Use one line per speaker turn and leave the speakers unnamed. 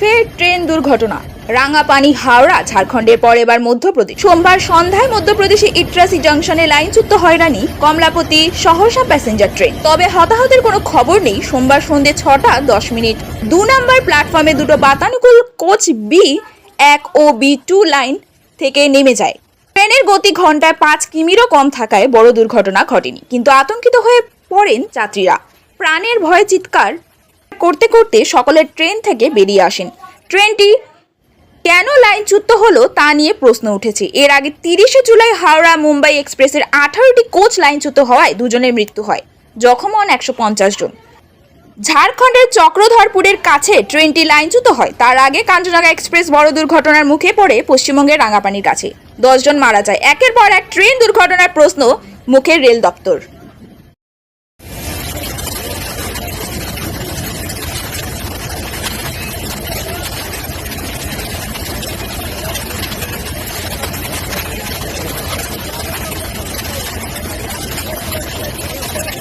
ফের ট্রেন দুর্ঘটনা। রাঙাপানি, হাওড়া ঝাড়খণ্ডের পর এবার মধ্যপ্রদেশ। সোমবার সন্ধ্যায় মধ্যপ্রদেশে ইটরাসি জংশনে লাইনচ্যুত হয়রানি কমলাপতি সহসা প্যাসেঞ্জার ট্রেন। তবে হতাহতের কোনো খবর নেই, সোমবার সন্ধ্যে ছটা দশ মিনিট। দু নম্বর প্ল্যাটফর্মে দুটো বাতানুকূল কোচ বি এক ও বি টু লাইন থেকে নেমে যায়। ট্রেনের গতি ঘন্টায় পাঁচ কিমিরও কম থাকায় বড় দুর্ঘটনা ঘটেনি, কিন্তু আতঙ্কিত হয়ে পড়েন যাত্রীরা। প্রাণের ভয়ে চিৎকার করতে করতে সকলের ট্রেন থেকে বেরিয়ে আসেন। ট্রেনটি কেন লাইনচ্যুত হলো তা নিয়ে প্রশ্ন উঠেছে। এর আগে তিরিশে জুলাই হাওড়া মুম্বাই এক্সপ্রেসের আঠারোটি কোচ লাইনচ্যুত হওয়ায় দুজনের মৃত্যু হয়। জখম হন একশো পঞ্চাশ জন। ঝাড়খণ্ডের চক্রধরপুরের কাছে ট্রেনটি লাইনচ্যুত হয়। তার আগে কাঞ্চনজঙ্ঘা এক্সপ্রেস বড় দুর্ঘটনার মুখে পড়ে পশ্চিমবঙ্গের রাঙাপানির কাছে। দশজন মারা যায়। একের পর এক ট্রেন দুর্ঘটনার প্রশ্ন মুখে রেল দপ্তর।